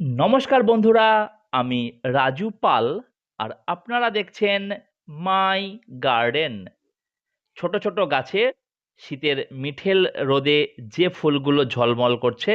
নমস্কার বন্ধুরা, আমি রাজু পাল আর আপনারা দেখছেন মাই গার্ডেন। ছোট ছোট গাছে শীতের মিঠেল রোদে যে ফুলগুলো ঝলমল করছে,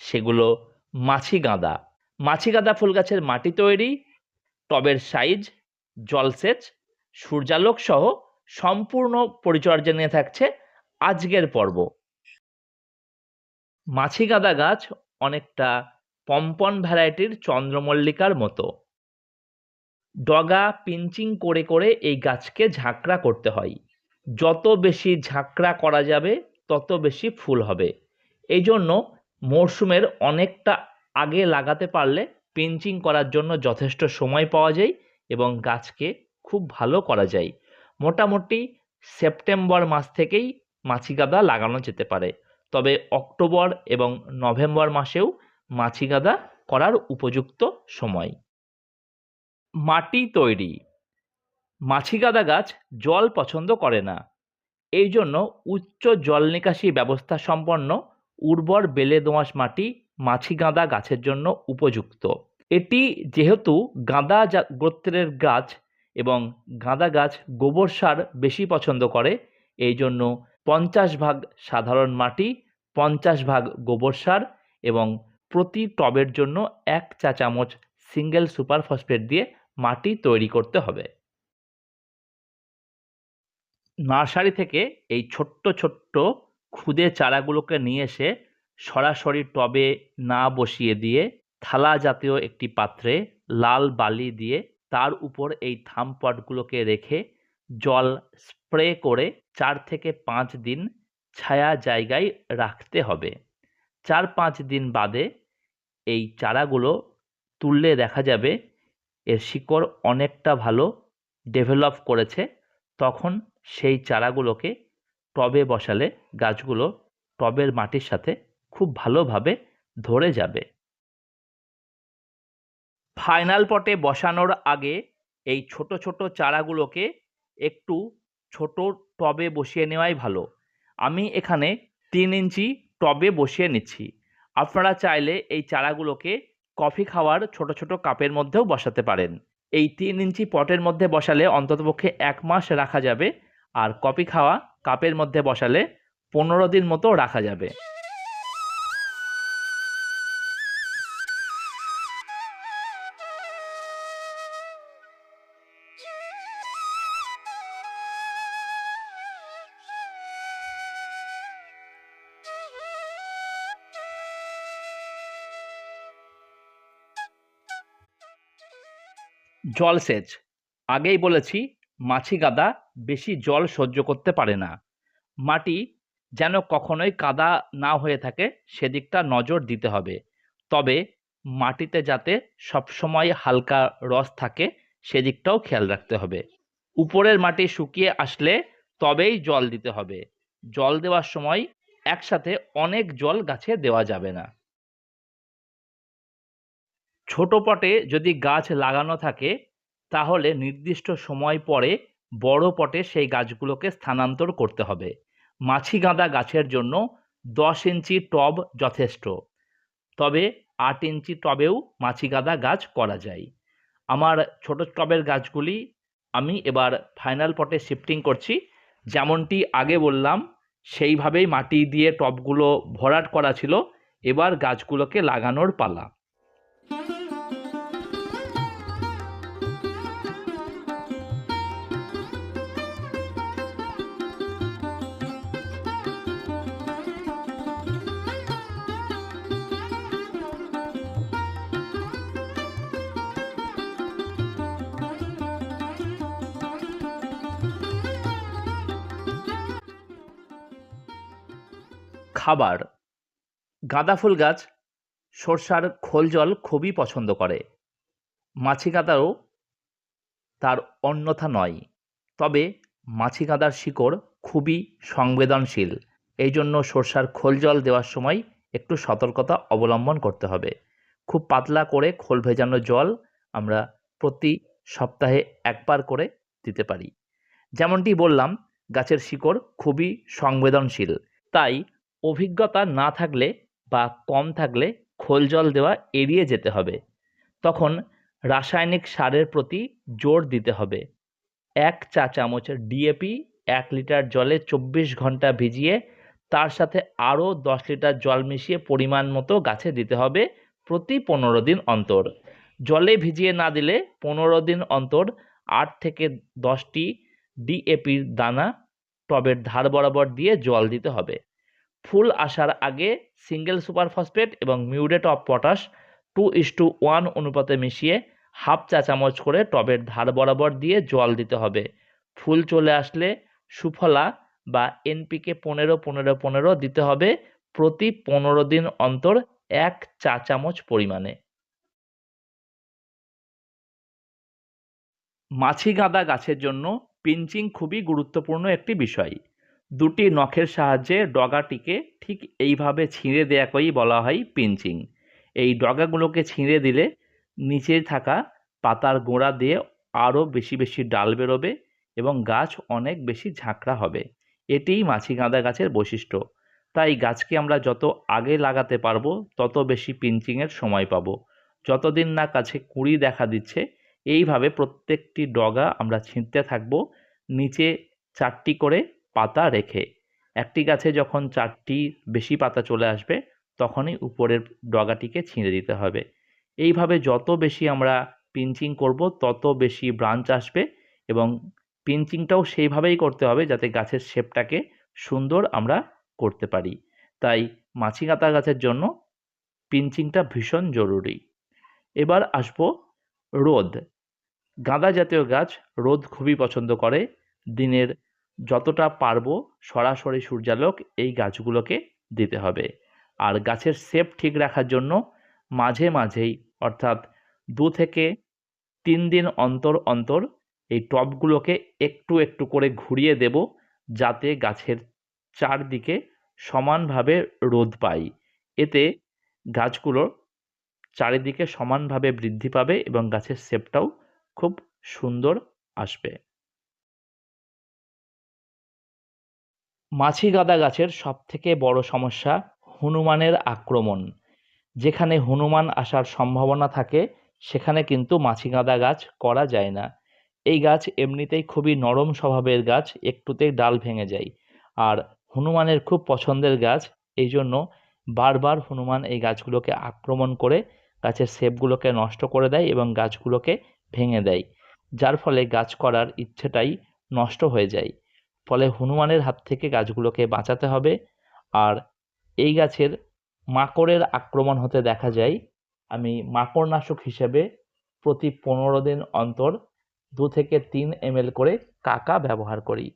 সেগুলো মাছি গাঁদা। মাছি গাঁদা ফুল গাছের মাটি তৈরি, টবের সাইজ জলসেচ সূর্যালোক সহ সম্পূর্ণ পরিচর্যা নিয়ে থাকছে আজকের পর্ব। মাছি গাঁদা গাছ অনেকটা পম্পন ভ্যারাইটির চন্দ্রমল্লিকার মতো। ডগা পিঞ্চিং করে করে এই গাছকে ঝাঁকড়া করতে হয়। যত বেশি ঝাঁকড়া করা যাবে, তত বেশি ফুল হবে। এই জন্য মরশুমের অনেকটা আগে লাগাতে পারলে পিঞ্চিং করার জন্য যথেষ্ট সময় পাওয়া যায় এবং গাছকে খুব ভালো করা যায়। মোটামুটি সেপ্টেম্বর মাস থেকেই মাছিগাদা লাগানো যেতে পারে। তবে অক্টোবর এবং নভেম্বর মাসেও মাছিগাদা করার উপযুক্ত সময়। মাটি তৈরি। মাছিগাদা গাছ জল পছন্দ করে না। এই জন্য উচ্চ জল নিকাশি ব্যবস্থা সম্পন্ন উর্বর বেলে দোআঁশ মাটি মাছিগাঁদা গাছের জন্য উপযুক্ত। এটি যেহেতু গাঁদা গোত্রের গাছ এবং গাঁদা গাছ গোবর সার বেশি পছন্দ করে, এই জন্য পঞ্চাশ ভাগ সাধারণ মাটি, পঞ্চাশ ভাগ গোবর সার এবং প্রতি টবের জন্য এক চা চামচ সিঙ্গেল সুপার ফসফেট দিয়ে মাটি তৈরি করতে হবে। নার্সারি থেকে এই ছোট্ট ছোট্ট খুদে চারাগুলোকে নিয়ে এসে সরাসরি টবে না বসিয়ে দিয়ে থালা জাতীয় একটি পাত্রে লাল বালি দিয়ে তার উপর এই থাম পটগুলোকে রেখে জল স্প্রে করে চার থেকে পাঁচ দিন ছায়া জায়গায় রাখতে হবে। চার পাঁচ দিন বাদে এই চারাগুলো তুললে দেখা যাবে এর শিকড় অনেকটা ভালো ডেভেলপ করেছে। তখন সেই চারাগুলোকে টবে বসালে গাছগুলো টবের মাটির সাথে খুব ভালোভাবে ধরে যাবে। ফাইনাল পটে বসানোর আগে এই ছোট ছোট চারাগুলোকে একটু ছোট টবে বসিয়ে নেওয়াই ভালো। আমি এখানে তিন ইঞ্চি টবে বসিয়ে নিচ্ছি। আপনারা চাইলে এই চারাগুলোকে কফি খাওয়ার ছোট ছোট কাপের মধ্যেও বসাতে পারেন। এই তিন ইঞ্চি পটের মধ্যে বসালে অন্ততপক্ষে এক মাস রাখা যাবে। আর কফি খাওয়া কাপের মধ্যে বসালে পনেরো দিন মতো রাখা যাবে। জলসেচ আগেই বলেছি, মাছি গাদা বেশি জল সহ্য করতে পারে না। মাটি যেন কখনোই কাদা না হয়ে থাকে, সেদিকটা নজর দিতে হবে। তবে মাটিতে যাতে সবসময় হালকা রস থাকে, সেদিকটাও খেয়াল রাখতে হবে। উপরের মাটি শুকিয়ে আসলে তবেই জল দিতে হবে। জল দেওয়ার সময় একসাথে অনেক জল গাছে দেওয়া যাবে না। ছোট পটে যদি গাছ লাগানো থাকে, তাহলে নির্দিষ্ট সময় পরে বড় পটে সেই গাছগুলোকে স্থানান্তর করতে হবে। মাছি গাঁদা গাছের জন্য দশ ইঞ্চি টব যথেষ্ট। তবে আট ইঞ্চি টবেও মাছি গাঁদা গাছ করা যায়। আমার ছোট টবের গাছগুলি আমি এবার ফাইনাল পটে শিফটিং করছি। যেমনটি আগে বললাম, সেইভাবেই মাটি দিয়ে টবগুলো ভরাট করা ছিল। এবার গাছগুলোকে লাগানোর পালা। খাবার। গাঁদা ফুল গাছ, সর্ষার খোল জল খুবই পছন্দ করে। মাছি গাঁদাও তার অন্যথা নয়। তবে মাছি গাঁদার শিকড় খুবই সংবেদনশীল। এই জন্য সর্ষার খোল জল দেওয়ার সময় একটু সতর্কতা অবলম্বন করতে হবে। খুব পাতলা করে খোল ভেজানো জল আমরা প্রতি সপ্তাহে একবার করে দিতে পারি। যেমনটি বললাম, গাছের শিকড় খুবই সংবেদনশীল। তাই অভিজ্ঞতা না থাকলে বা কম থাকলে খোল জল দেওয়া এড়িয়ে যেতে হবে। তখন রাসায়নিক সারের প্রতি জোর দিতে হবে। এক চা চামচ ডিএপি এক লিটার জলে চব্বিশ ঘণ্টা ভিজিয়ে তার সাথে আরও দশ লিটার জল মিশিয়ে পরিমাণ মতো গাছে দিতে হবে প্রতি পনেরো দিন অন্তর। জলে ভিজিয়ে না দিলে পনেরো দিন অন্তর আট থেকে দশটি ডিএপির দানা টবের ধার বরাবর দিয়ে জল দিতে হবে। ফুল আসার আগে সিঙ্গেল সুপার ফসফেট এবং muriate of potash two is to one অনুপাতে মিশিয়ে হাফ চা চামচ করে টবের ধার বরাবর দিয়ে জল দিতে হবে। ফুল চলে আসলে সুফলা বা এনপিকে পনেরো পনেরো পনেরো দিতে হবে প্রতি পনেরো দিন অন্তর এক চা চামচ পরিমাণে। মাছি গাঁদা গাছের জন্য পিঞ্চিং খুবই গুরুত্বপূর্ণ একটি বিষয়। দুটি নখের সাহায্যে ডগাটিকে ঠিক এইভাবে ছিঁড়ে দেওয়াকেই বলা হয় পিঞ্চিং। এই ডগাগুলোকে ছিঁড়ে দিলে নিচে থাকা পাতার গোড়া দিয়ে আরও বেশি বেশি ডাল বেরোবে এবং গাছ অনেক বেশি ঝাঁকড়া হবে। এটিই মাছি গাঁদা গাছের বৈশিষ্ট্য। তাই গাছকে আমরা যত আগে লাগাতে পারব, তত বেশি পিঞ্চিংয়ের সময় পাবো। যতদিন না কাছে কুঁড়ি দেখা দিচ্ছে, এইভাবে প্রত্যেকটি ডগা আমরা ছিঁড়তে থাকব। নিচে চারটি করে পাতা রেখে একটি গাছে যখন চারটি বেশি পাতা চলে আসবে, তখনই উপরের ডগাটিকে ছিঁড়ে দিতে হবে। এইভাবে যত বেশি আমরা পিঞ্চিং করব, তত বেশি ব্রাঞ্চ আসবে এবং পিঞ্চিংটাও সেইভাবেই করতে হবে যাতে গাছের শেপটাকে সুন্দর আমরা করতে পারি। তাই মাছি মাছিগাতা গাছের জন্য পিঞ্চিংটা ভীষণ জরুরি। এবার আসব রোদ। গাঁদা জাতীয় গাছ রোদ খুবই পছন্দ করে। দিনের যতটা পারব সরাসরি সূর্যালোক এই গাছগুলোকে দিতে হবে। আর গাছের শেপ ঠিক রাখার জন্য মাঝে মাঝেই, অর্থাৎ দু থেকে তিন দিন অন্তর অন্তর এই টবগুলোকে একটু একটু করে ঘুরিয়ে দেব যাতে গাছের চারদিকে সমানভাবে রোদ পাই। এতে গাছগুলো চারিদিকে সমানভাবে বৃদ্ধি পাবে এবং গাছের শেপটাও খুব সুন্দর আসবে। মাছি গাঁদা গাছের সবথেকে বড় সমস্যা হনুমানের আক্রমণ। যেখানে হনুমান আসার সম্ভাবনা থাকে, সেখানে কিন্তু মাছি গাঁদা গাছ করা যায় না। এই গাছ এমনিতেই খুবই নরম স্বভাবের গাছ একটুতেই ডাল ভেঙে যায়। আর হনুমানের খুব পছন্দের গাছ, এই জন্য বারবার হনুমান এই গাছগুলোকে আক্রমণ করে গাছের শেপগুলোকে নষ্ট করে দেয় এবং গাছগুলোকে ভেঙে দেয়। যার ফলে গাছ করার ইচ্ছেটাই নষ্ট হয়ে যায়। ফলে হনুমানের হাত থেকে গাছগুলোকে বাঁচাতে হবে। আর এই গাছের মাকড়ের আক্রমণ হতে দেখা যায়, আমি মাকড়নাশক হিসেবে প্রতি পনেরো দিন অন্তর দু থেকে তিন এমএল করে কাকা ব্যবহার করি।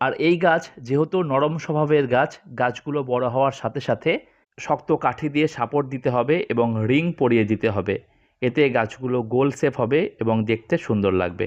আর এই গাছ যেহেতু নরম স্বভাবের গাছ, গাছগুলো বড় হওয়ার সাথে সাথে শক্ত কাঠি দিয়ে সাপোর্ট দিতে হবে এবং রিং পরিয়ে দিতে হবে। এতে গাছগুলো গোল শেপ হবে এবং দেখতে সুন্দর লাগবে।